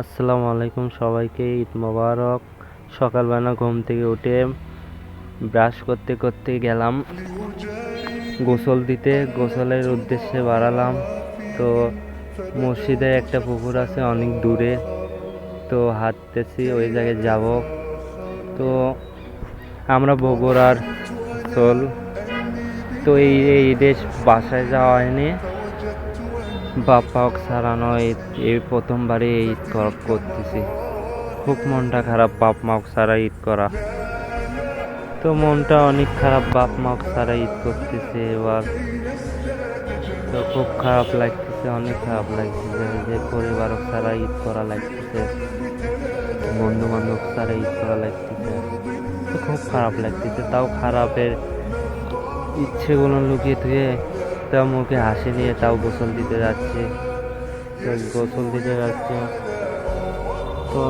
আসসালামু আলাইকুম সবাইকে, ঈদ মোবারক। সকালবেলা ঘুম থেকে উঠে ব্রাশ করতে করতে গেলাম। গোসল দিতে, গোসলের উদ্দেশ্যে বাড়ালাম। তো মসজিদে একটা পুকুর আছে অনেক দূরে। তো হাঁটতেছি, ওই জায়গায় যাব। তো আমরা বগুড়ার চল। তো এই এই ঈদে বাসায় যাওয়া হয়নি। বাপ্পাক সারানো এই এই প্রথমবারই ঈদ কর- করতেছি। খুব মনটা খারাপ বাপ মাক সারা ঈদ করা। তো মনটা অনেক খারাপ বাপ মাক সারা ঈদ করতেছে এবার। তো খুব খারাপ লাগতেছে, অনেক খারাপ লাগতেছে। যে পরিবার সারা ঈদ করা লাগতেছে বন্ধু বান্ধব সারা ঈদ করা লাগতেছে। তো খুব খারাপ লাগতেছে, তাও খারাপের ইচ্ছেগুলো লুকিয়ে থুয়ে তাও মুখে হাসি নিয়ে তাও গোসল দিতে যাচ্ছে। তো গোসল দিতে যাচ্ছে। তো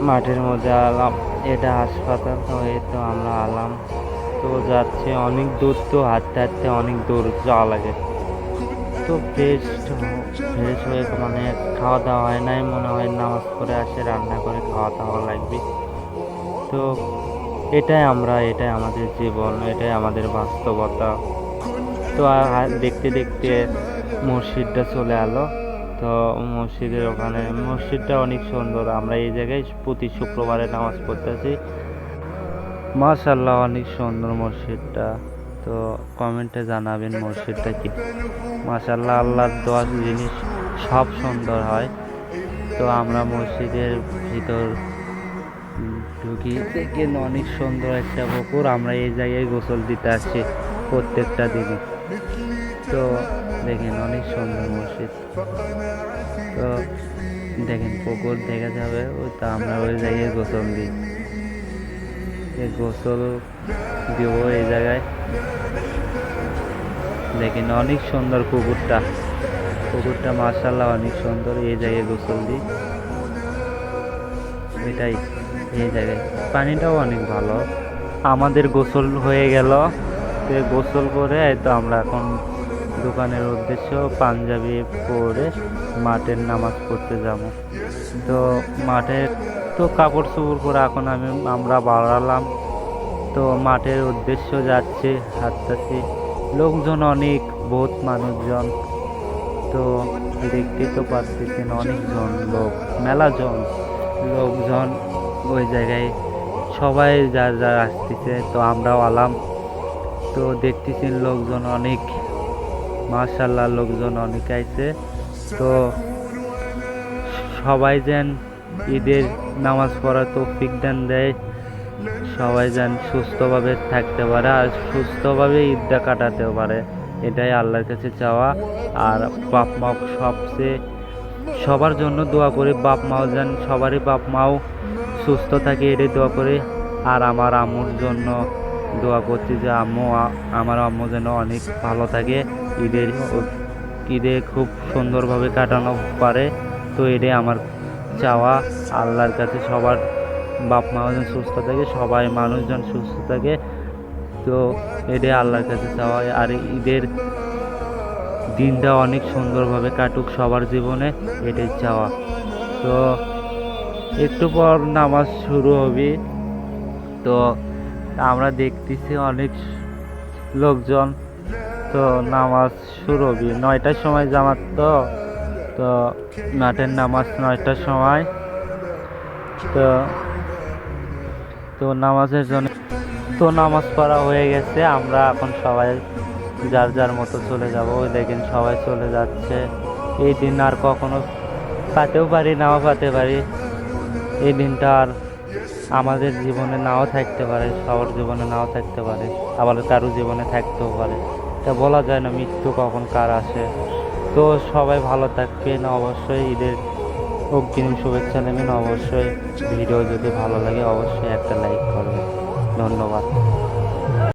মাঠের মধ্যে আলাম। এটা হাসপাতাল, তো এই তো আমরা আলাম। তো যাচ্ছে অনেক দূর, তো হাঁটতে হাঁটতে অনেক দূর যাওয়া লাগে। তো ফ্রেশ ফ্রেশ হয়ে মানে খাওয়া দাওয়া হয় নাই, মনে হয় নামাজ পড়ে আসে, রান্না করে খাওয়া দাওয়া লাগবে। তো এটাই আমরা, এটাই আমাদের জীবন, এটাই আমাদের বাস্তবতা। তো দেখতে দেখতে মসজিদটা চলে এলো। তো মসজিদের ওখানে, মসজিদটা অনেক সুন্দর। আমরা এই জায়গায় প্রতি শুক্রবারে নামাজ পড়তেছি। মাশাল্লাহ অনেক সুন্দর মসজিদটা। তো কমেন্টে জানাবেন মসজিদটা কি। মাশাল্লাহ আল্লাহর দোয়া জিনিস সব সুন্দর হয়। তো আমরা মসজিদের ভিতর ঢুকি। দেখেন অনেক সুন্দর একটা পুকুর। আমরা এই জায়গায় গোসল দিতে আসছি প্রত্যেকটা দিনই। তো দেখেন অনেক সুন্দর মসজিদ। তো দেখেন পুকুর দেখা যাবে তো আমরা ওই জায়গায় গোসল দিই। এই গোসল দিব এই জায়গায়। দেখেন অনেক সুন্দর পুকুরটা। পুকুরটা মার্শাল্লাহ অনেক সুন্দর, এই জায়গায় গোসল দিই। এটাই, এই জায়গায়। পানিটাও অনেক ভালো। আমাদের গোসল হয়ে গেল। এই গোসল করে তো আমরা এখন দোকানের উদ্দেশ্য পাঞ্জাবি পরে মাঠের নামাজ পড়তে যাব। তো মাঠে তো কাপড় চোপড় করে এখন আমি, আমরা বাড়ালাম। তো মাঠের উদ্দেশ্য যাচ্ছে, হাঁটতেছি। লোকজন অনেক, বহুত মানুষজন। তো দেখতে তো পাচ্ছেন অনেকজন লোক মেলাজন লোকজন ওই জায়গায়। সবাই যার যার আসতেছে, তো আমরাও আলাম। তো দেখতেছেন লোকজন অনেক মার্শাল্লাহ লোকজন অনেক আইছে। তো সবাই যেন ঈদের নামাজ পড়া তৌফিক দান, দেয়। সবাই যেন সুস্থভাবে থাকতে পারে আর সুস্থভাবে ঈদটা কাটাতে পারে। এটাই আল্লাহর কাছে চাওয়া। আর বাপ মা সবচেয়ে সবার জন্য দোয়া করি, বাপ মাও যেন সবারই বাপ মাও সুস্থ থাকে, এটাই দোয়া করি। আর আমার আম্মুর জন্য দোয়া করছি যে আম্মু আমার আম্মু যেন অনেক ভালো থাকে। ঈদের ঈদে খুব সুন্দরভাবে কাটানো পারে। তো এটাই আমার চাওয়া। আল্লাহর কাছে সবার বাপ মাও যেন সুস্থ থাকে, সবাই মানুষজন সুস্থ থাকে। তো এটাই আল্লাহর কাছে চাওয়া। আর ঈদের দিনটা অনেক সুন্দরভাবে কাটুক সবার জীবনে, এটাই চাওয়া। তো একটু পর নামাজ শুরু হবে। তো আমরা দেখতেছি অনেক লোকজন। তো নামাজ শুরু হবে। নয়টার সময় জামাত তো তো মাঠের নামাজ নয়টার সময়। তো তো নামাজের জন্য, তো নামাজ পড়া হয়ে গেছে। আমরা এখন সবাই যার যার মতো চলে যাব। ওই দেখেন সবাই চলে যাচ্ছে। এই দিন আর কখনো পাতেও পারি, নাও পাতে পারি। এই দিনটা আর আমাদের জীবনে নাও থাকতে পারে, সবার জীবনে নাও থাকতে পারে, আবার কারও জীবনে থাকতেও পারে। তা বলা যায় না মৃত্যু কখন কার আসে। তো সবাই ভালো থাকবেন, অবশ্যই ঈদের অগ্রিম শুভেচ্ছা নেবেন, অবশ্যই ভিডিও যদি ভালো লাগে অবশ্যই একটা লাইক করবেন। ধন্যবাদ।